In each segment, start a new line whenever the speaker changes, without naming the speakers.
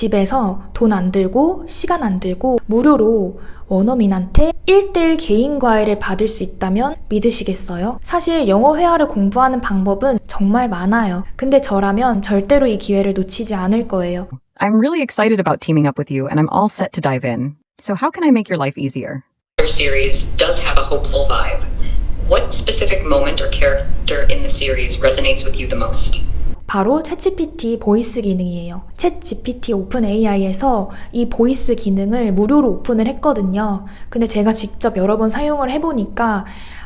집에서 돈 안 들고 시간 안 들고 무료로 원어민한테 1대1 개인 과외를 받을 수 있다면 믿으시겠어요? 사실 영어 회화를 공부하는 방법은 정말 많아요. 근데 저라면 절대로 이 기회를 놓치지 않을 거예요.
I'm really excited about teaming up with you, and I'm all set to dive in. So, how can I make your life easier?
Our series does have a hopeful vibe. What specific moment or character in the series resonates with you the most?
바로 챗GPT 보이스 기능이에요. 챗GPT 오픈 AI에서 이 보이스 기능을 무료로 오픈을 했거든요. 근데 제가 직접 여러 번 사용을 해보니까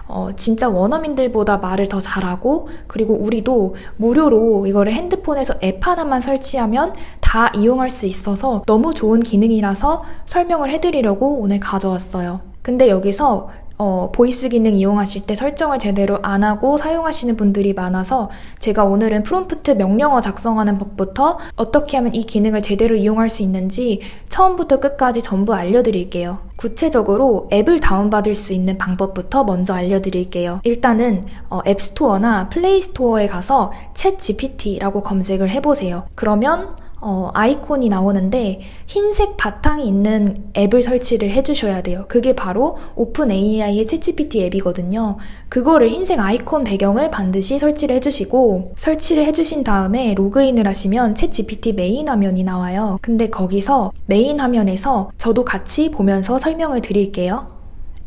어, 진짜 원어민들보다 말을 더 잘하고 그리고 우리도 무료로 이거를 핸드폰에서 앱 하나만 설치하면 다 이용할 수 있어서 너무 좋은 기능이라서 설명을 해드리려고 오늘 가져왔어요. 근데 여기서 어, 보이스 기능 이용하실 때 설정을 제대로 안 하고 사용하시는 분들이 많아서 제가 오늘은 프롬프트 명령어 작성하는 법부터 어떻게 하면 이 기능을 제대로 이용할 수 있는지 처음부터 끝까지 전부 알려드릴게요. 구체적으로 앱을 다운받을 수 있는 방법부터 먼저 알려드릴게요. 일단은 어, 앱스토어나 플레이스토어에 가서 챗 GPT라고 검색을 해보세요. 그러면 어, 아이콘이 나오는데 흰색 바탕이 있는 앱을 설치를 해주셔야 돼요. 그게 바로 오픈 AI의 챗GPT 앱이거든요. 그거를 흰색 아이콘 배경을 반드시 설치를 해주시고 설치를 해주신 다음에 로그인을 하시면 챗GPT 메인 화면이 나와요. 근데 거기서 메인 화면에서 저도 같이 보면서 설명을 드릴게요.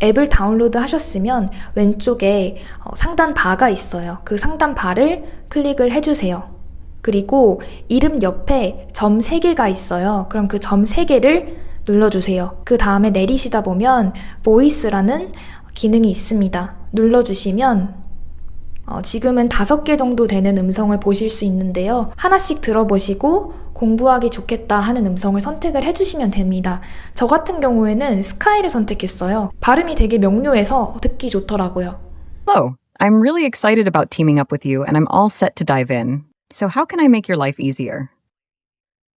앱을 다운로드 하셨으면 왼쪽에 어, 상단 바가 있어요. 그 상단 바를 클릭을 해주세요. 그리고 이름 옆에 점 3개가 있어요. 그럼 그 점 3개를 눌러주세요. 그 다음에 내리시다 보면 보이스라는 기능이 있습니다. 눌러주시면 어, 지금은 다섯 개 정도 되는 음성을 보실 수 있는데요. 하나씩 들어보시고 공부하기 좋겠다 하는 음성을 선택을 해주시면 됩니다. 저 같은 경우에는 스카이를 선택했어요. 발음이 되게 명료해서 듣기 좋더라고요.
Hello, I'm really excited about teaming up with you, and I'm all set to dive in. So, how can I make your life easier?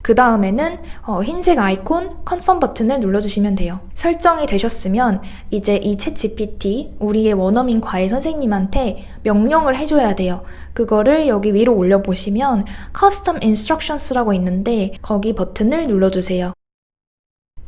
그 다음에는 어, 흰색 아이콘 컨펌 버튼을 눌러주시면 돼요. 설정이 되셨으면 이제 이챗 GPT 우리의 원어민 과외 선생님한테 명령을 해줘야 돼요. 그거를 여기 위로 올려보시면 Custom Instructions라고 있는데 거기 버튼을 눌러주세요.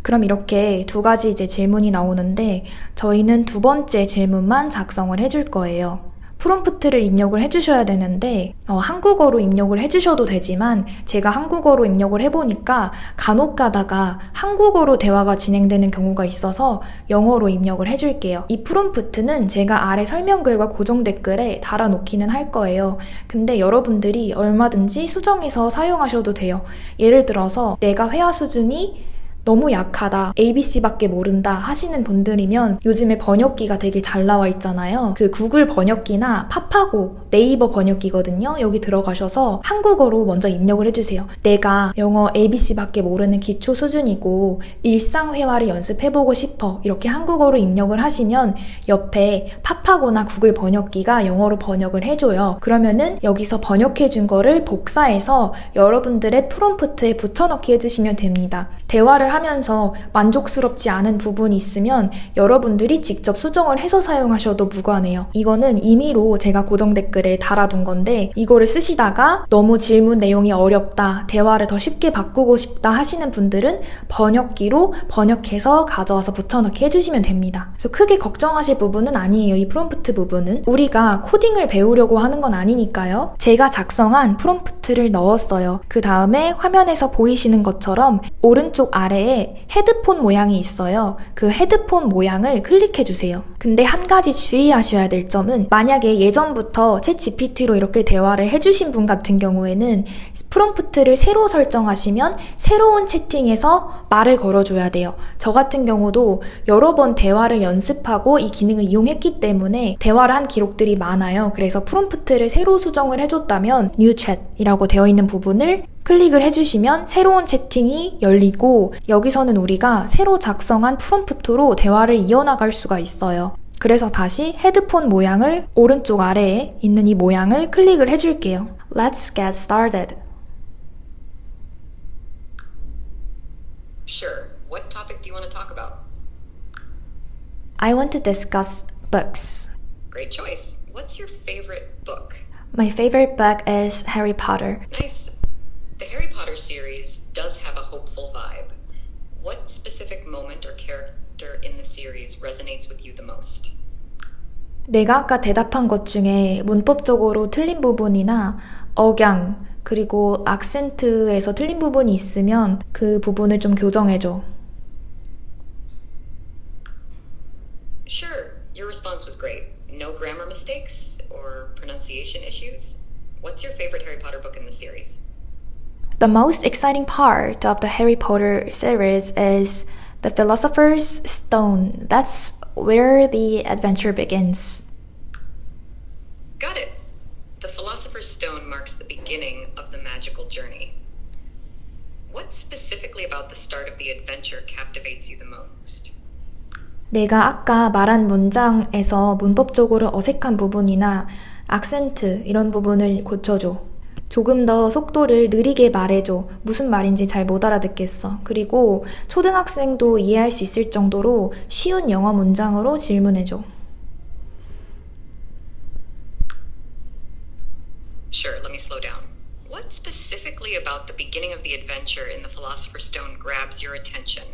그럼 이렇게 두 가지 이제 질문이 나오는데 저희는 두 번째 질문만 작성을 해줄 거예요. 프롬프트를 입력을 해주셔야 되는데 어, 한국어로 입력을 해주셔도 되지만 제가 한국어로 입력을 해보니까 간혹 가다가 한국어로 대화가 진행되는 경우가 있어서 영어로 입력을 해줄게요. 이 프롬프트는 제가 아래 설명글과 고정 댓글에 달아놓기는 할 거예요. 근데 여러분들이 얼마든지 수정해서 사용하셔도 돼요. 예를 들어서 내가 회화 수준이 너무 약하다, ABC밖에 모른다 하시는 분들이면 요즘에 번역기가 되게 잘 나와 있잖아요. 그 구글 번역기나 팝하고 네이버 번역기거든요. 여기 들어가셔서 한국어로 먼저 입력을 해주세요. 내가 영어 ABC밖에 모르는 기초 수준이고 일상회화를 연습해보고 싶어. 이렇게 한국어로 입력을 하시면 옆에 팝하거나 구글 번역기가 영어로 번역을 해줘요. 그러면은 여기서 번역해준 거를 복사해서 여러분들의 프롬프트에 붙여넣기 해주시면 됩니다. 대화를 하면서 만족스럽지 않은 부분이 있으면 여러분들이 직접 수정을 해서 사용하셔도 무관해요. 이거는 임의로 제가 고정 댓글에 달아둔 건데 이거를 쓰시다가 너무 질문 내용이 어렵다, 대화를 더 쉽게 바꾸고 싶다 하시는 분들은 번역기로 번역해서 가져와서 붙여넣기 해주시면 됩니다. 그래서 크게 걱정하실 부분은 아니에요. 이 프롬프트 부분은 우리가 코딩을 배우려고 하는 건 아니니까요. 제가 작성한 프롬프트를 넣었어요. 그 다음에 화면에서 보이시는 것처럼 오른쪽 아래 에 헤드폰 모양이 있어요. 그 헤드폰 모양을 클릭해 주세요. 근데 한 가지 주의하셔야 될 점은 만약에 예전부터 챗 GPT로 이렇게 대화를 해주신 분 같은 경우에는 프롬프트를 새로 설정하시면 새로운 채팅에서 말을 걸어줘야 돼요. 저 같은 경우도 여러 번 대화를 연습하고 이 기능을 이용했기 때문에 대화를 한 기록들이 많아요. 그래서 프롬프트를 새로 수정을 해줬다면 new chat이라고 되어 있는 부분을 클릭을 해주시면 새로운 채팅이 열리고 여기서는 우리가 새로 작성한 프롬프트로 대화를 이어나갈 수가 있어요. 그래서 다시 헤드폰 모양을 오른쪽 아래에 있는 이 모양을 클릭을 해줄게요. Let's get started.
Sure. What topic do you want to talk about?
I want to discuss books.
Great choice. What's your favorite book?
My favorite book is Harry Potter.
Nice. Potter series does have a hopeful vibe. What specific moment or character in the series resonates with you the most?
내가 아까 대답한 것 중에 문법적으로 틀린 부분이나 억양, 그리고 악센트에서 틀린 부분이 있으면 그 부분을 좀 교정해 줘.
Sure, your response was great. No grammar mistakes or pronunciation issues. What's your favorite Harry Potter book in the series?
The most exciting part of the Harry Potter series is the Philosopher's Stone. That's where the adventure begins.
Got it. The Philosopher's Stone marks the beginning of the magical journey. What specifically about the start of the adventure captivates you the most?
내가 아까 말한 문장에서 문법적으로 어색한 부분이나 악센트 이런 부분을 고쳐줘. 조금 더 속도를 느리게 말해줘. 무슨 말인지 잘 못 알아듣겠어. 그리고 초등학생도 이해할 수 있을 정도로 쉬운 영어 문장으로 질문해줘.
Sure, let me slow down. What specifically about the beginning of the adventure in the Philosopher's Stone grabs your attention?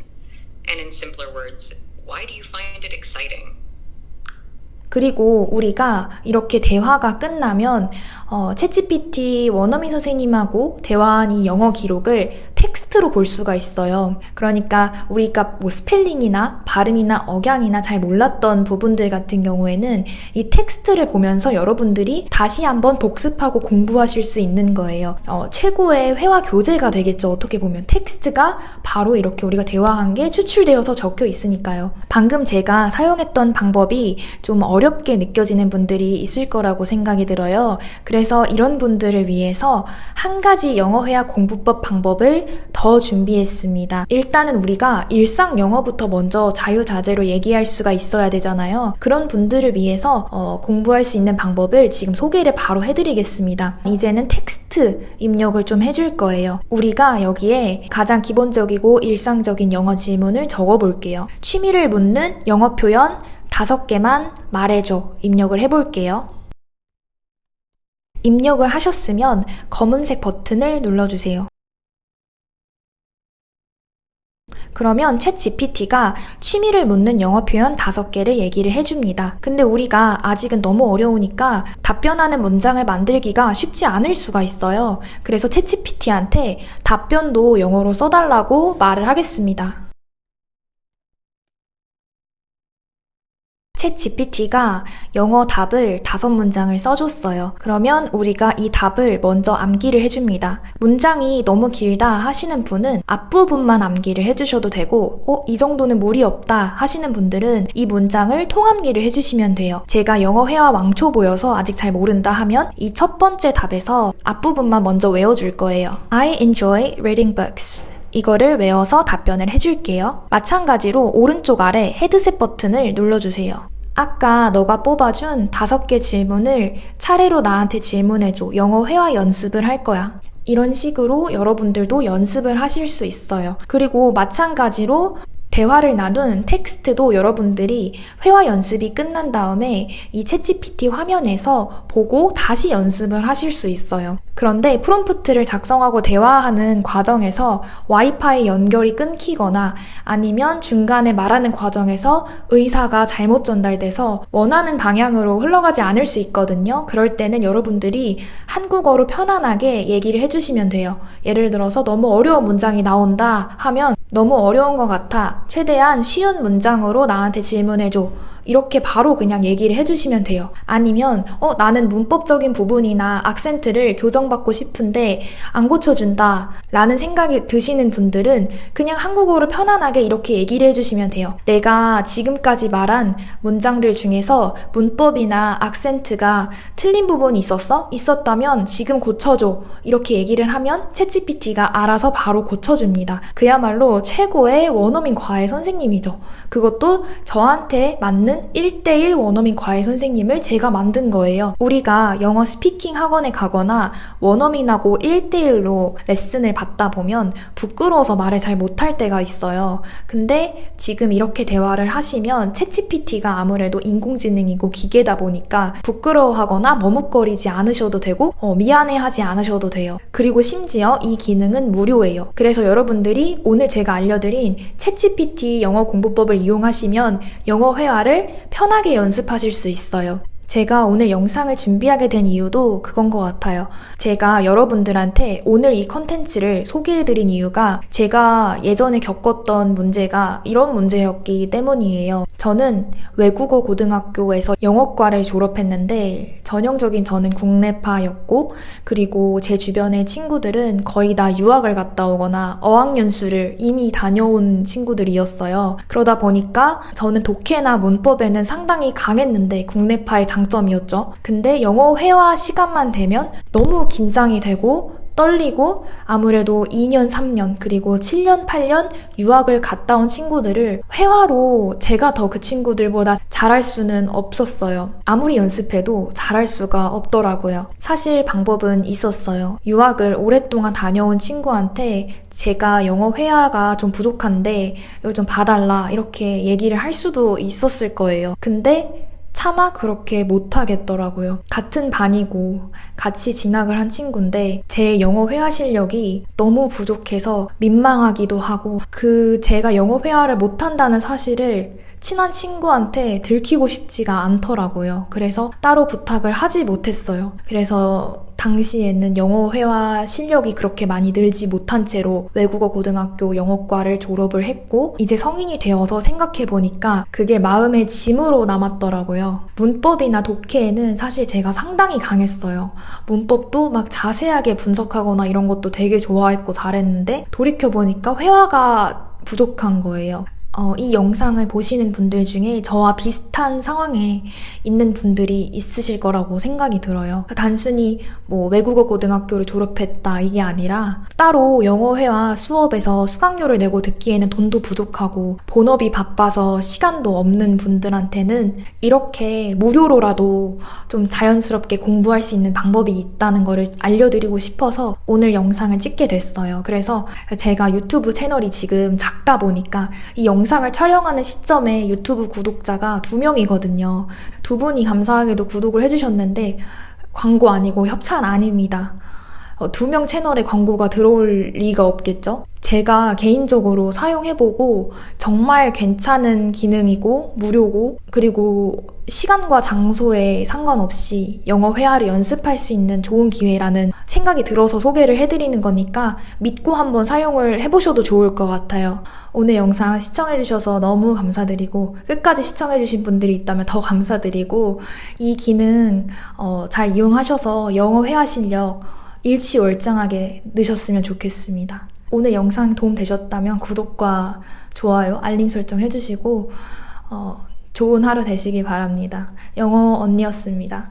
And in simpler words, why do you find it exciting?
그리고 우리가 이렇게 대화가 끝나면 어, 챗GPT 원어민 선생님하고 대화한 이 영어 기록을 텍스트로 볼 수가 있어요. 그러니까 우리가 뭐 스펠링이나 발음이나 억양이나 잘 몰랐던 부분들 같은 경우에는 이 텍스트를 보면서 여러분들이 다시 한번 복습하고 공부하실 수 있는 거예요. 어, 최고의 회화 교재가 되겠죠. 어떻게 보면 텍스트가 바로 이렇게 우리가 대화한 게 추출되어서 적혀 있으니까요. 방금 제가 사용했던 방법이 좀 어렵게 느껴지는 분들이 있을 거라고 생각이 들어요. 그래서 이런 분들을 위해서 한 가지 영어 회화 공부법 방법을 더 준비했습니다. 일단은 우리가 일상 영어부터 먼저 자유자재로 얘기할 수가 있어야 되잖아요. 그런 분들을 위해서 어, 공부할 수 있는 방법을 지금 소개를 바로 해드리겠습니다. 이제는 텍스트 입력을 좀 해줄 거예요. 우리가 여기에 가장 기본적이고 일상적인 영어 질문을 적어볼게요. 취미를 묻는 영어 표현 다섯 개만 말해줘. 입력을 해볼게요. 입력을 하셨으면 검은색 버튼을 눌러주세요. 그러면 챗 GPT가 취미를 묻는 영어 표현 다섯 개를 얘기를 해줍니다. 근데 우리가 아직은 너무 어려우니까 답변하는 문장을 만들기가 쉽지 않을 수가 있어요. 그래서 챗 GPT한테 답변도 영어로 써달라고 말을 하겠습니다. 챗 GPT가 영어 답을 다섯 문장을 써줬어요. 그러면 우리가 이 답을 먼저 암기를 해줍니다. 문장이 너무 길다 하시는 분은 앞부분만 암기를 해주셔도 되고, 어, 이 정도는 무리 없다 하시는 분들은 이 문장을 통암기를 해주시면 돼요. 제가 영어 회화 왕초 보여서 아직 잘 모른다 하면 이 첫 번째 답에서 앞부분만 먼저 외워줄 거예요. I enjoy reading books. 이거를 외워서 답변을 해줄게요. 마찬가지로 오른쪽 아래 헤드셋 버튼을 눌러주세요. 아까 너가 뽑아준 다섯 개 질문을 차례로 나한테 질문해줘. 영어 회화 연습을 할 거야. 이런 식으로 여러분들도 연습을 하실 수 있어요. 그리고 마찬가지로 대화를 나눈 텍스트도 여러분들이 회화 연습이 끝난 다음에 이 챗GPT 화면에서 보고 다시 연습을 하실 수 있어요. 그런데 프롬프트를 작성하고 대화하는 과정에서 와이파이 연결이 끊기거나 아니면 중간에 말하는 과정에서 의사가 잘못 전달돼서 원하는 방향으로 흘러가지 않을 수 있거든요. 그럴 때는 여러분들이 한국어로 편안하게 얘기를 해주시면 돼요. 예를 들어서 너무 어려운 문장이 나온다 하면 너무 어려운 것 같아. 최대한 쉬운 문장으로 나한테 질문해줘. 이렇게 바로 그냥 얘기를 해주시면 돼요. 아니면, 어, 나는 문법적인 부분이나 악센트를 교정받고 싶은데 안 고쳐준다. 라는 생각이 드시는 분들은 그냥 한국어로 편안하게 이렇게 얘기를 해주시면 돼요. 내가 지금까지 말한 문장들 중에서 문법이나 악센트가 틀린 부분이 있었어? 있었다면 지금 고쳐줘. 이렇게 얘기를 하면 챗GPT가 알아서 바로 고쳐줍니다. 그야말로 최고의 원어민 과외 선생님이죠. 그것도 저한테 맞는 1대1 원어민 과외 선생님을 제가 만든 거예요. 우리가 영어 스피킹 학원에 가거나 원어민하고 1대1로 레슨을 받다 보면 부끄러워서 말을 잘 못할 때가 있어요. 근데 지금 이렇게 대화를 하시면 챗GPT가 아무래도 인공지능이고 기계다 보니까 부끄러워하거나 머뭇거리지 않으셔도 되고 어, 미안해하지 않으셔도 돼요. 그리고 심지어 이 기능은 무료예요. 그래서 여러분들이 오늘 제가 제가 알려드린 챗GPT 영어 공부법을 이용하시면 영어 회화를 편하게 연습하실 수 있어요. 제가 오늘 영상을 준비하게 된 이유도 그건 것 같아요. 제가 여러분들한테 오늘 이 컨텐츠를 소개해드린 이유가 제가 예전에 겪었던 문제가 이런 문제였기 때문이에요. 저는 외국어 고등학교에서 영어과를 졸업했는데 전형적인 저는 국내파였고 그리고 제 주변의 친구들은 거의 다 유학을 갔다 오거나 어학연수를 이미 다녀온 친구들이었어요. 그러다 보니까 저는 독해나 문법에는 상당히 강했는데 국내파의 장 점이었죠. 근데 영어 회화 시간만 되면 너무 긴장이 되고 떨리고 아무래도 2년, 3년, 그리고 7년, 8년 유학을 갔다 온 친구들을 회화로 제가 더 그 친구들보다 잘할 수는 없었어요. 아무리 연습해도 잘할 수가 없더라고요. 사실 방법은 있었어요. 유학을 오랫동안 다녀온 친구한테 제가 영어 회화가 좀 부족한데 이걸 좀 봐달라 이렇게 얘기를 할 수도 있었을 거예요. 근데 차마 그렇게 못하겠더라고요. 같은 반이고 같이 진학을 한 친구인데 제 영어 회화 실력이 너무 부족해서 민망하기도 하고 그 제가 영어 회화를 못한다는 사실을 친한 친구한테 들키고 싶지가 않더라고요. 그래서 따로 부탁을 하지 못했어요. 그래서 당시에는 영어 회화 실력이 그렇게 많이 늘지 못한 채로 외국어 고등학교 영어과를 졸업을 했고 이제 성인이 되어서 생각해 보니까 그게 마음의 짐으로 남았더라고요. 문법이나 독해에는 사실 제가 상당히 강했어요. 문법도 막 자세하게 분석하거나 이런 것도 되게 좋아했고 잘했는데 돌이켜 보니까 회화가 부족한 거예요. 어, 이 영상을 보시는 분들 중에 저와 비슷한 상황에 있는 분들이 있으실 거라고 생각이 들어요. 단순히 뭐 외국어 고등학교를 졸업했다 이게 아니라 따로 영어회화 수업에서 수강료를 내고 듣기에는 돈도 부족하고 본업이 바빠서 시간도 없는 분들한테는 이렇게 무료로라도 좀 자연스럽게 공부할 수 있는 방법이 있다는 거를 알려드리고 싶어서 오늘 영상을 찍게 됐어요. 그래서 제가 유튜브 채널이 지금 작다 보니까 이영 상을 촬영하는 시점에 유튜브 구독자가 두 명이거든요. 두 분이 감사하게도 구독을 해주셨는데 광고 아니고 협찬 아닙니다. 어, 두명 채널에 광고가 들어올 리가 없겠죠? 제가 개인적으로 사용해보고 정말 괜찮은 기능이고 무료고 그리고 시간과 장소에 상관없이 영어 회화를 연습할 수 있는 좋은 기회라는 생각이 들어서 소개를 해드리는 거니까 믿고 한번 사용을 해보셔도 좋을 것 같아요. 오늘 영상 시청해주셔서 너무 감사드리고 끝까지 시청해주신 분들이 있다면 더 감사드리고 이 기능 어, 잘 이용하셔서 영어 회화 실력 일치월장하게 느셨으면 좋겠습니다. 오늘 영상 도움 되셨다면 구독과 좋아요, 알림 설정 해주시고 어, 좋은 하루 되시기 바랍니다. 영어 언니였습니다.